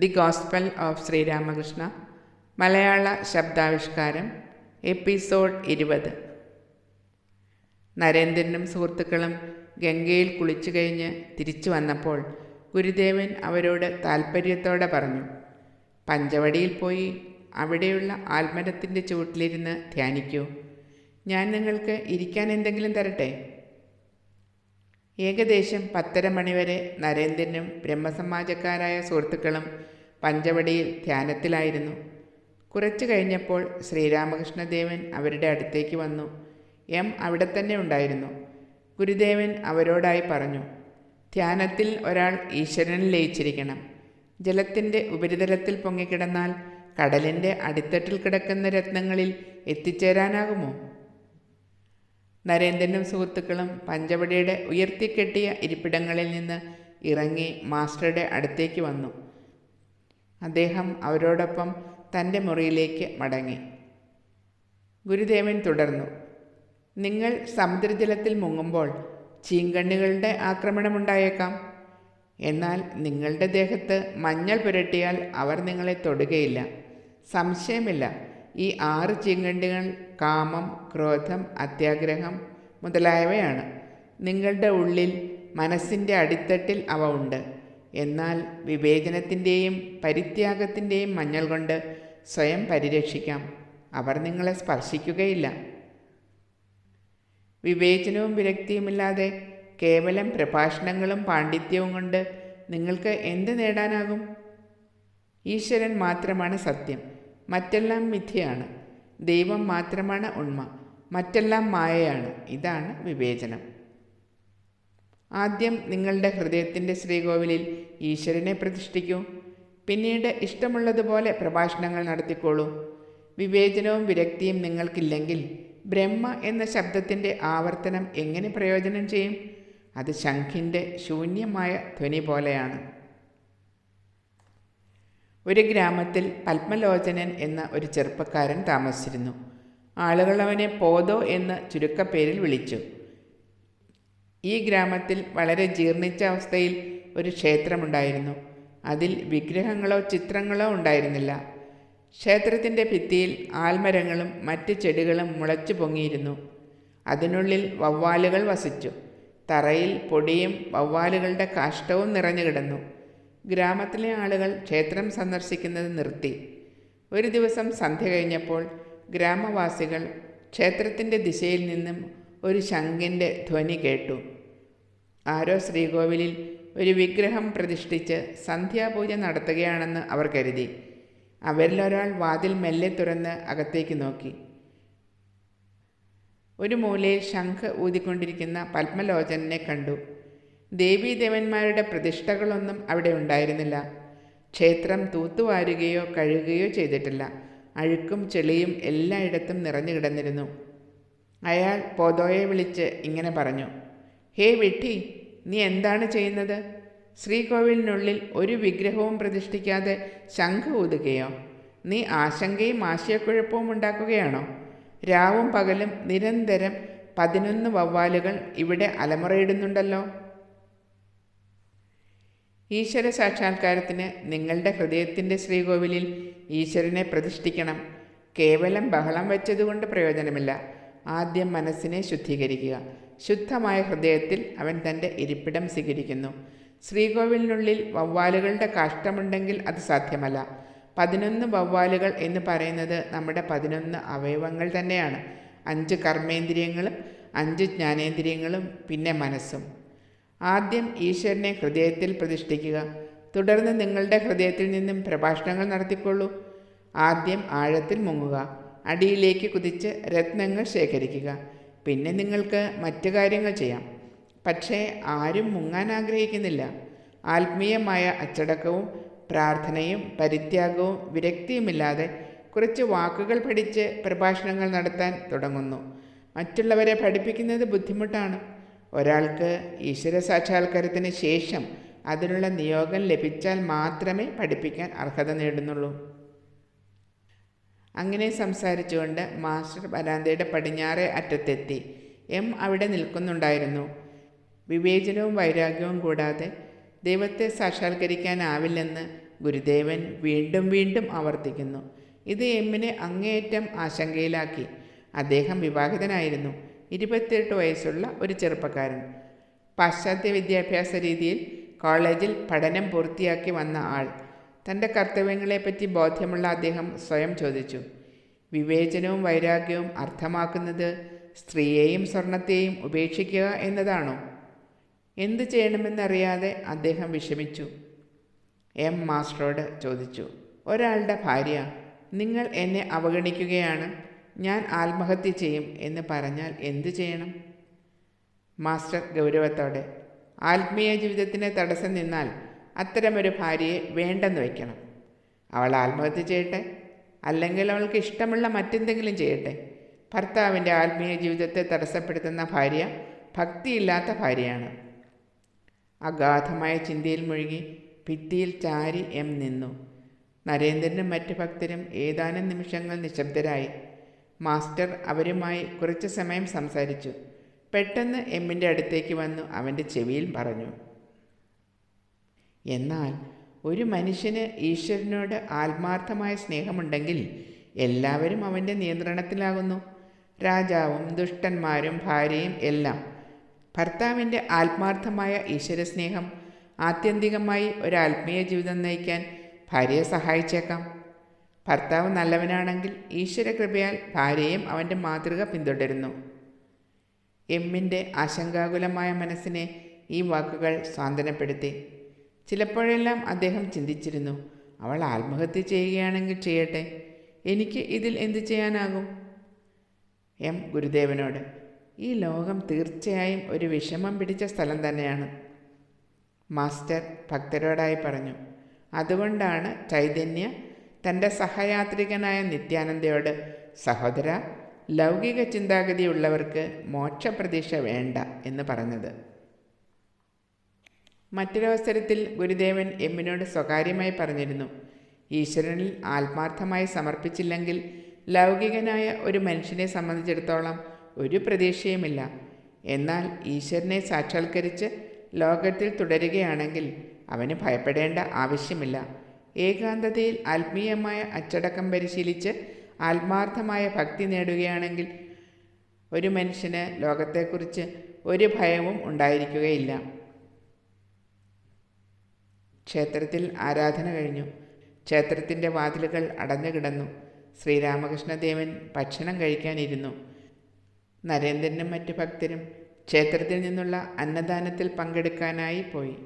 The gospel of Sri Ramakrishna Malayala ശബ്ദാവിഷ്കാരം episode ഇരുപത്. നരേന്ദ്രനും സുഹൃത്തുക്കളും ഗംഗയിൽ കുളിച്ചു കഴിഞ്ഞ് തിരിച്ചു വന്നപ്പോൾ ഗുരുദേവൻ അവരോട് താൽപ്പര്യത്തോടെ പറഞ്ഞു പഞ്ചവടിയിൽ പോയി അവിടെയുള്ള ആൽമരത്തിന്റെ ചുവട്ടിലിരുന്ന് ധ്യാനിക്കൂ. ഞാൻ നിങ്ങൾക്ക് ഇരിക്കാൻ എന്തെങ്കിലും തരട്ടെ? ഏകദേശം പത്തര മണിവരെ നരേന്ദ്രനും ബ്രഹ്മസമാജക്കാരായ സുഹൃത്തുക്കളും പഞ്ചവടിയിൽ ധ്യാനത്തിലായിരുന്നു. കുറച്ചു കഴിഞ്ഞപ്പോൾ ശ്രീരാമകൃഷ്ണദേവൻ അവരുടെ അടുത്തേക്ക് വന്നു. എം അവിടെ തന്നെ ഉണ്ടായിരുന്നു. ഗുരുദേവൻ അവരോടായി പറഞ്ഞു ധ്യാനത്തിൽ ഒരാൾ ഈശ്വരനിൽ ലയിച്ചിരിക്കണം. ജലത്തിന്റെ ഉപരിതലത്തിൽ പൊങ്ങിക്കിടന്നാൽ കടലിന്റെ അടിത്തട്ടിൽ കിടക്കുന്ന രത്നങ്ങളിൽ എത്തിച്ചേരാനാകുമോ? നരേന്ദ്രനും സുഹൃത്തുക്കളും പഞ്ചവടിയുടെ ഉയർത്തിക്കെട്ടിയ ഇരിപ്പിടങ്ങളിൽ നിന്ന് ഇറങ്ങി മാസ്റ്ററുടെ അടുത്തേക്ക് വന്നു. അദ്ദേഹം അവരോടൊപ്പം തന്റെ മുറിയിലേക്ക് മടങ്ങി. ഗുരുദേവൻ തുടർന്നു. നിങ്ങൾ സമുദ്രജലത്തിൽ മുങ്ങുമ്പോൾ ചീങ്കണ്ണികളുടെ ആക്രമണമുണ്ടായേക്കാം. എന്നാൽ നിങ്ങളുടെ ദേഹത്ത് മഞ്ഞൾ പുരട്ടിയാൽ അവർ നിങ്ങളെ തൊടുകയില്ല. സംശയമില്ല. ഈ ആറ് ചിങ്ങണ്ടികൾ കാമം ക്രോധം അത്യാഗ്രഹം മുതലായവയാണ്. നിങ്ങളുടെ ഉള്ളിൽ മനസ്സിന്റെ അടിത്തട്ടിൽ അവ ഉണ്ട്. എന്നാൽ വിവേചനത്തിന്റെയും പരിത്യാഗത്തിന്റെയും മഞ്ഞൾ കൊണ്ട് സ്വയം പരിരക്ഷിക്കാം. അവർ നിങ്ങളെ സ്പർശിക്കുകയില്ല. വിവേചനവും വിരക്തിയുമില്ലാതെ കേവലം പ്രഭാഷണങ്ങളും പാണ്ഡിത്യവും കൊണ്ട് നിങ്ങൾക്ക് എന്ത് നേടാനാകും? ഈശ്വരൻ മാത്രമാണ് സത്യം. മറ്റെല്ലാം മിഥ്യയാണ്. ദൈവം മാത്രമാണ് ഉണ്മ. മറ്റെല്ലാം മായയാണ്. ഇതാണ് വിവേചനം. ആദ്യം നിങ്ങളുടെ ഹൃദയത്തിന്റെ ശ്രീകോവിലിൽ ഈശ്വരനെ പ്രതിഷ്ഠിക്കൂ. പിന്നീട് ഇഷ്ടമുള്ളതുപോലെ പ്രഭാഷണങ്ങൾ നടത്തിക്കോളൂ. വിവേചനവും വിരക്തിയും നിങ്ങൾക്കില്ലെങ്കിൽ ബ്രഹ്മ എന്ന ശബ്ദത്തിന്റെ ആവർത്തനം എങ്ങനെ പ്രയോജനം ചെയ്യും? അത് ശംഖിന്റെ ശൂന്യമായ ധ്വനി പോലെയാണ്. ഒരു ഗ്രാമത്തിൽ പത്മലോചനൻ എന്ന ഒരു ചെറുപ്പക്കാരൻ താമസിച്ചിരുന്നു. ആളുകൾ അവനെ പോതോ എന്ന് ചുരുക്കപ്പേരിൽ വിളിച്ചു. ഈ ഗ്രാമത്തിൽ വളരെ ജീർണിച്ച അവസ്ഥയിൽ ഒരു ക്ഷേത്രമുണ്ടായിരുന്നു. അതിൽ വിഗ്രഹങ്ങളോ ചിത്രങ്ങളോ ഉണ്ടായിരുന്നില്ല. ക്ഷേത്രത്തിന്റെ ഭിത്തിയിൽ ആൽമരങ്ങളും മറ്റ് ചെടികളും മുളച്ചു പൊങ്ങിയിരുന്നു. അതിനുള്ളിൽ വവ്വാലുകൾ വസിച്ചു. തറയിൽ പൊടിയും വവ്വാലുകളുടെ കാഷ്ടവും നിറഞ്ഞു കിടന്നു. ഗ്രാമത്തിലെ ആളുകൾ ക്ഷേത്രം സന്ദർശിക്കുന്നത് നിർത്തി. ഒരു ദിവസം സന്ധ്യ കഴിഞ്ഞപ്പോൾ ഗ്രാമവാസികൾ ക്ഷേത്രത്തിന്റെ ദിശയിൽ നിന്നും ഒരു ശംഖിന്റെ ധ്വനി കേട്ടു. ആരോ ശ്രീകോവിലിൽ ഒരു വിഗ്രഹം പ്രതിഷ്ഠിച്ച് സന്ധ്യാപൂജ നടത്തുകയാണെന്ന് അവർ കരുതി. അവരിലൊരാൾ വാതിൽ മെല്ലെ തുറന്ന് അകത്തേക്ക് നോക്കി. ഒരു മൂലയിൽ ശംഖ് ഊതിക്കൊണ്ടിരിക്കുന്ന പത്മലോചനെ കണ്ടു. ദേവീദേവന്മാരുടെ പ്രതിഷ്ഠകളൊന്നും അവിടെ ഉണ്ടായിരുന്നില്ല. ക്ഷേത്രം തൂത്തുവാരുകയോ കഴുകുകയോ ചെയ്തിട്ടില്ല. അഴുക്കും ചെളിയും എല്ലായിടത്തും നിറഞ്ഞു കിടന്നിരുന്നു. അയാൾ പോതോയെ വിളിച്ച് ഇങ്ങനെ പറഞ്ഞു ഹേ വിട്ടി നീ എന്താണ് ചെയ്യുന്നത്? ശ്രീകോവിലിനുള്ളിൽ ഒരു വിഗ്രഹവും പ്രതിഷ്ഠിക്കാതെ ശംഖ് ഊതുകയോ? നീ ആശങ്കയും ആശയക്കുഴപ്പവും ഉണ്ടാക്കുകയാണോ? രാവും പകലും നിരന്തരം പതിനൊന്ന് വവ്വാലുകൾ ഇവിടെ അലമുറയിടുന്നുണ്ടല്ലോ. ഈശ്വര സാക്ഷാത്കാരത്തിന് നിങ്ങളുടെ ഹൃദയത്തിന്റെ ശ്രീകോവിലിൽ ഈശ്വരനെ പ്രതിഷ്ഠിക്കണം. കേവലം ബഹളം വെച്ചതുകൊണ്ട് പ്രയോജനമില്ല. ആദ്യം മനസ്സിനെ ശുദ്ധീകരിക്കുക. ശുദ്ധമായ ഹൃദയത്തിൽ അവൻ തന്റെ ഇരിപ്പിടം സ്വീകരിക്കുന്നു. ശ്രീകോവിലിനുള്ളിൽ വവ്വാലുകളുടെ കാഷ്ടമുണ്ടെങ്കിൽ അത് സാധ്യമല്ല. പതിനൊന്ന് വവ്വാലുകൾ എന്ന് പറയുന്നത് നമ്മുടെ പതിനൊന്ന് അവയവങ്ങൾ തന്നെയാണ്. അഞ്ച് കർമ്മേന്ദ്രിയങ്ങളും അഞ്ച് ജ്ഞാനേന്ദ്രിയങ്ങളും പിന്നെ മനസ്സും. ആദ്യം ഈശ്വരനെ ഹൃദയത്തിൽ പ്രതിഷ്ഠിക്കുക. തുടർന്ന് നിങ്ങളുടെ ഹൃദയത്തിൽ നിന്നും പ്രഭാഷണങ്ങൾ നടത്തിക്കൊള്ളൂ. ആദ്യം ആഴത്തിൽ മുങ്ങുക. അടിയിലേക്ക് കുതിച്ച് രത്നങ്ങൾ ശേഖരിക്കുക. പിന്നെ നിങ്ങൾക്ക് മറ്റു കാര്യങ്ങൾ ചെയ്യാം. പക്ഷേ ആരും മുങ്ങാൻ ആഗ്രഹിക്കുന്നില്ല. ആത്മീയമായ അച്ചടക്കവും പ്രാർത്ഥനയും പരിത്യാഗവും വിരക്തിയുമില്ലാതെ കുറച്ച് വാക്കുകൾ പഠിച്ച് പ്രഭാഷണങ്ങൾ നടത്താൻ തുടങ്ങുന്നു. മറ്റുള്ളവരെ പഠിപ്പിക്കുന്നത് ബുദ്ധിമുട്ടാണ്. ഒരാൾക്ക് ഈശ്വര സാക്ഷാത്കാരത്തിന് ശേഷം അതിനുള്ള നിയോഗം ലഭിച്ചാൽ മാത്രമേ പഠിപ്പിക്കാൻ അർഹത നേടുന്നുള്ളൂ. അങ്ങനെ സംസാരിച്ചുകൊണ്ട് മാസ്റ്റർ വരാന്തയുടെ പടിഞ്ഞാറേ അറ്റത്തെത്തി. എം അവിടെ നിൽക്കുന്നുണ്ടായിരുന്നു. വിവേചനവും വൈരാഗ്യവും കൂടാതെ ദൈവത്തെ സാക്ഷാത്കരിക്കാനാവില്ലെന്ന് ഗുരുദേവൻ വീണ്ടും വീണ്ടും ആവർത്തിക്കുന്നു. ഇത് എമ്മിനെ അങ്ങേയറ്റം ആശങ്കയിലാക്കി. അദ്ദേഹം വിവാഹിതനായിരുന്നു. ഇരുപത്തിയെട്ട് വയസ്സുള്ള ഒരു ചെറുപ്പക്കാരൻ. പാശ്ചാത്യ വിദ്യാഭ്യാസ രീതിയിൽ കോളേജിൽ പഠനം പൂർത്തിയാക്കി വന്ന ആൾ തന്റെ കർത്തവ്യങ്ങളെപ്പറ്റി ബോധ്യമുള്ള അദ്ദേഹം സ്വയം ചോദിച്ചു. വിവേചനവും വൈരാഗ്യവും അർത്ഥമാക്കുന്നത് സ്ത്രീയെയും സ്വർണത്തെയും ഉപേക്ഷിക്കുക എന്നതാണോ? എന്തു ചെയ്യണമെന്നറിയാതെ അദ്ദേഹം വിഷമിച്ചു. എം മാസ്റ്ററോട് ചോദിച്ചു ഒരാളുടെ ഭാര്യ നിങ്ങൾ എന്നെ അവഗണിക്കുകയാണ്? ഞാൻ ആത്മഹത്യ ചെയ്യും എന്ന് പറഞ്ഞാൽ എന്തു ചെയ്യണം? മാസ്റ്റർ ഗൗരവത്തോടെ ആത്മീയ ജീവിതത്തിന് തടസ്സം നിന്നാൽ അത്തരമൊരു ഭാര്യയെ വേണ്ടെന്ന് വയ്ക്കണം അവൾ ആത്മഹത്യ ചെയ്യട്ടെ? അല്ലെങ്കിൽ അവൾക്ക് ഇഷ്ടമുള്ള മറ്റെന്തെങ്കിലും ചെയ്യട്ടെ? ഭർത്താവിന്റെ ആത്മീയ ജീവിതത്തെ തടസ്സപ്പെടുത്തുന്ന ഭാര്യ ഭക്തിയില്ലാത്ത ഭാര്യയാണ്. അഗാധമായ ചിന്തയിൽ മുഴുകി ഭിത്തിയിൽ ചാരി എം നിന്നു. നരേന്ദ്രനും മറ്റ് ഭക്തരും ഏതാനും നിമിഷങ്ങൾ നിശബ്ദരായി. മാസ്റ്റർ അവരുമായി കുറച്ചു സമയം സംസാരിച്ചു. പെട്ടെന്ന് എമ്മിന്റെ അടുത്തേക്ക് വന്നു അവന്റെ ചെവിയിൽ പറഞ്ഞു. എന്നാൽ ഒരു മനുഷ്യന് ഈശ്വരനോട് ആത്മാർത്ഥമായ സ്നേഹമുണ്ടെങ്കിൽ എല്ലാവരും അവന്റെ നിയന്ത്രണത്തിലാകുന്നു. രാജാവും ദുഷ്ടന്മാരും ഭാര്യയും എല്ലാം ഭർത്താവിന്റെ ആത്മാർത്ഥമായ ഈശ്വരസ്നേഹം ആത്യന്തികമായി ഒരു ആത്മീയ ജീവിതം നയിക്കാൻ ഭാര്യയെ സഹായിച്ചേക്കാം. ഭർത്താവ് നല്ലവനാണെങ്കിൽ ഈശ്വരകൃപയാൽ ഭാര്യയും അവന്റെ മാതൃക പിന്തുടരുന്നു. എമ്മിന്റെ ആശങ്കാകുലമായ മനസ്സിനെ ഈ വാക്കുകൾ സ്വാന്തനപ്പെടുത്തി. ചിലപ്പോഴെല്ലാം അദ്ദേഹം ചിന്തിച്ചിരുന്നു അവൾ ആത്മഹത്യ ചെയ്യുകയാണെങ്കിൽ ചെയ്യട്ടെ എനിക്ക് ഇതിൽ എന്തു ചെയ്യാനാകും? എം ഗുരുദേവനോട് ഈ ലോകം തീർച്ചയായും ഒരു വിഷമം പിടിച്ച സ്ഥലം തന്നെയാണ്. മാസ്റ്റർ ഭക്തരോടായി പറഞ്ഞു അതുകൊണ്ടാണ് ചൈതന്യ തന്റെ സഹയാത്രികനായ നിത്യാനന്ദയോട് സഹോദര ലൗകിക ചിന്താഗതിയുള്ളവർക്ക് മോക്ഷപ്രതീക്ഷ വേണ്ട എന്ന് പറഞ്ഞത്. മറ്റൊരവസരത്തിൽ ഗുരുദേവൻ എമ്മിനോട് സ്വകാര്യമായി പറഞ്ഞിരുന്നു ഈശ്വരനിൽ ആത്മാർത്ഥമായി സമർപ്പിച്ചില്ലെങ്കിൽ ലൗകികനായ ഒരു മനുഷ്യനെ സംബന്ധിച്ചിടത്തോളം ഒരു പ്രതീക്ഷയുമില്ല. എന്നാൽ ഈശ്വരനെ സാക്ഷാത്കരിച്ച് ലോകത്തിൽ തുടരുകയാണെങ്കിൽ അവന് ഭയപ്പെടേണ്ട ആവശ്യമില്ല. ഏകാന്തതയിൽ ആത്മീയമായ അച്ചടക്കം പരിശീലിച്ച് ആത്മാർത്ഥമായ ഭക്തി നേടുകയാണെങ്കിൽ ഒരു മനുഷ്യന് ലോകത്തെക്കുറിച്ച് ഒരു ഭയവും ഉണ്ടായിരിക്കുകയില്ല. ക്ഷേത്രത്തിൽ ആരാധന കഴിഞ്ഞു. ക്ഷേത്രത്തിന്റെ വാതിലുകൾ അടഞ്ഞു കിടന്നു ശ്രീരാമകൃഷ്ണദേവൻ ഭക്ഷണം കഴിക്കാനിരുന്നു. നരേന്ദ്രനും മറ്റു ഭക്തരും ക്ഷേത്രത്തിൽ നിന്നുള്ള അന്നദാനത്തിൽ പങ്കെടുക്കാനായി പോയി.